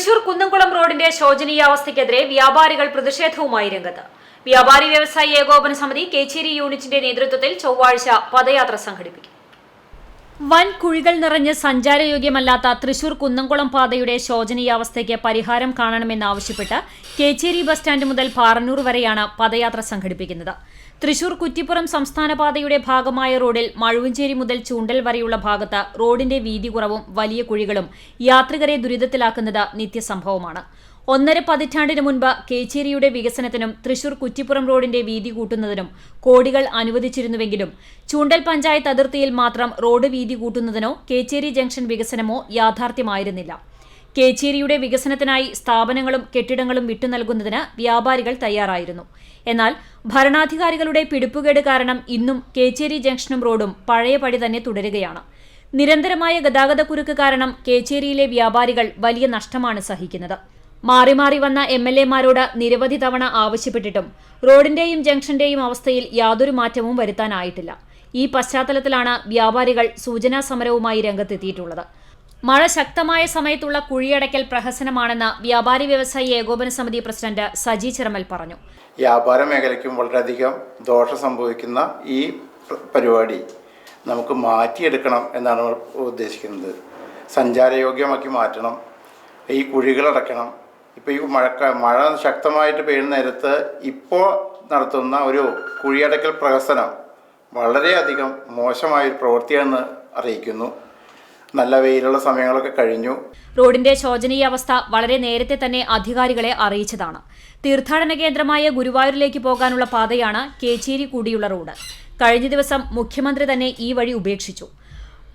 തൃശൂർ കുന്നംകുളം റോഡിന്റെ ശോചനീയാവസ്ഥയ്ക്കെതിരെ വ്യാപാരികൾ പ്രതിഷേധവുമായി രംഗത്ത്. വ്യാപാരി വ്യവസായി ഏകോപന സമിതി കേച്ചേരി യൂണിറ്റിന്റെ നേതൃത്വത്തിൽ ചൊവ്വാഴ്ച പദയാത്ര സംഘടിപ്പിക്കും. വൻ കുഴികൾ നിറഞ്ഞ് സഞ്ചാരയോഗ്യമല്ലാത്ത തൃശൂർ കുന്നംകുളം പാതയുടെ ശോചനീയാവസ്ഥയ്ക്ക് പരിഹാരം കാണണമെന്നാവശ്യപ്പെട്ട് കേച്ചേരി ബസ് സ്റ്റാൻഡ് മുതൽ പാറന്നൂർ വരെയാണ് പദയാത്ര സംഘടിപ്പിക്കുന്നത്. തൃശൂർ കുറ്റിപ്പുറം സംസ്ഥാന പാതയുടെ ഭാഗമായ റോഡിൽ മഴുവഞ്ചേരി മുതൽ ചൂണ്ടൽ വരെയുള്ള ഭാഗത്ത് റോഡിന്റെ വീതി കുറവും വലിയ കുഴികളും യാത്രികരെ ദുരിതത്തിലാക്കുന്നത് നിത്യസംഭവമാണ്. ഒന്നര പതിറ്റാണ്ടിന് മുൻപ് കേച്ചേരിയുടെ വികസനത്തിനും തൃശൂർ കുറ്റിപ്പുറം റോഡിന്റെ വീതി കൂട്ടുന്നതിനും കോടികൾ അനുവദിച്ചിരുന്നുവെങ്കിലും ചൂണ്ടൽ പഞ്ചായത്ത് അതിർത്തിയിൽ മാത്രം റോഡ് വീതി കൂട്ടുന്നതിനോ കേച്ചേരി ജംഗ്ഷൻ വികസനമോ യാഥാർത്ഥ്യമായിരുന്നില്ല. കേച്ചേരിയുടെ വികസനത്തിനായി സ്ഥാപനങ്ങളും കെട്ടിടങ്ങളും വിട്ടുനൽകുന്നതിന് വ്യാപാരികൾ തയ്യാറായിരുന്നു. എന്നാൽ ഭരണാധികാരികളുടെ പിടിപ്പുകേട് കാരണം ഇന്നും കേച്ചേരി ജംഗ്ഷനും റോഡും പഴയപടി തന്നെ തുടരുകയാണ്. നിരന്തരമായ ഗതാഗതക്കുരുക്ക് കാരണം കേച്ചേരിയിലെ വ്യാപാരികൾ വലിയ നഷ്ടമാണ് സഹിക്കുന്നത്. മാറി മാറി വന്ന എം എൽ എമാരോട് നിരവധി തവണ ആവശ്യപ്പെട്ടിട്ടും റോഡിന്റെയും ജംഗ്ഷന്റെയും അവസ്ഥയിൽ യാതൊരു മാറ്റവും വരുത്താനായിട്ടില്ല. ഈ പശ്ചാത്തലത്തിലാണ് വ്യാപാരികൾ സൂചനാ സമരവുമായി രംഗത്തെത്തിയിട്ടുള്ളത്. മഴ ശക്തമായ സമയത്തുള്ള കുഴിയടയ്ക്കൽ പ്രഹസനമാണെന്ന് വ്യാപാരി വ്യവസായി ഏകോപന സമിതി പ്രസിഡന്റ് സജി ചിറമൽ പറഞ്ഞു. വ്യാപാര മേഖലയ്ക്കും വളരെയധികം ദോഷം സംഭവിക്കുന്ന ഈ പരിപാടി നമുക്ക് മാറ്റിയെടുക്കണം എന്നാണ് ഉദ്ദേശിക്കുന്നത്. സഞ്ചാരയോഗ്യമാക്കി മാറ്റണം. ഈ കുഴികളടയ്ക്കണം. ഇപ്പോൾ ഈ മഴക്ക മഴ ശക്തമായിട്ട് പെയ്യുന്ന നേരത്ത് ഇപ്പോൾ നടത്തുന്ന ഒരു കുഴിയടക്കൽ പ്രഹസനം വളരെയധികം മോശമായൊരു പ്രവൃത്തിയാണെന്ന് അറിയിക്കുന്നു. നല്ല വെയിലുള്ള സമയങ്ങളൊക്കെ കഴിഞ്ഞു. റോഡിന്റെ ശോചനീയ അവസ്ഥ വളരെ നേരത്തെ തന്നെ അധികാരികളെ അറിയിച്ചതാണ്. തീർത്ഥാടന കേന്ദ്രമായ ഗുരുവായൂരിലേക്ക് പോകാനുള്ള പാതയാണ് കേച്ചേരി കൂടിയുള്ള റോഡ്. കഴിഞ്ഞ ദിവസം മുഖ്യമന്ത്രി തന്നെ ഈ വഴി ഉപേക്ഷിച്ചു.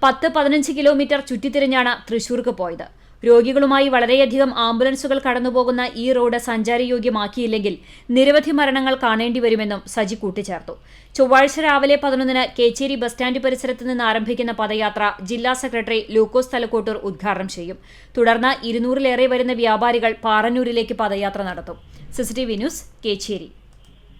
പത്ത് പതിനഞ്ച് കിലോമീറ്റർ ചുറ്റിത്തിരിഞ്ഞാണ് തൃശൂർക്ക് പോയത്. രോഗികളുമായി വളരെയധികം ആംബുലൻസുകൾ കടന്നുപോകുന്ന ഈ റോഡ് സഞ്ചാരയോഗ്യമാക്കിയില്ലെങ്കിൽ നിരവധി മരണങ്ങൾ കാണേണ്ടി വരുമെന്നും സജി കൂട്ടിച്ചേർത്തു. ചൊവ്വാഴ്ച രാവിലെ പതിനൊന്നിന് കേച്ചേരി ബസ് സ്റ്റാൻഡ് പരിസരത്ത് നിന്ന് ആരംഭിക്കുന്ന പദയാത്ര ജില്ലാ സെക്രട്ടറി ലൂക്കോസ് തലക്കോട്ടൂർ ഉദ്ഘാടനം ചെയ്യും. തുടർന്ന് ഇരുന്നൂറിലേറെ വരുന്ന വ്യാപാരികൾ പാറന്നൂരിലേക്ക് പദയാത്ര നടത്തും. CCTV news Kechery.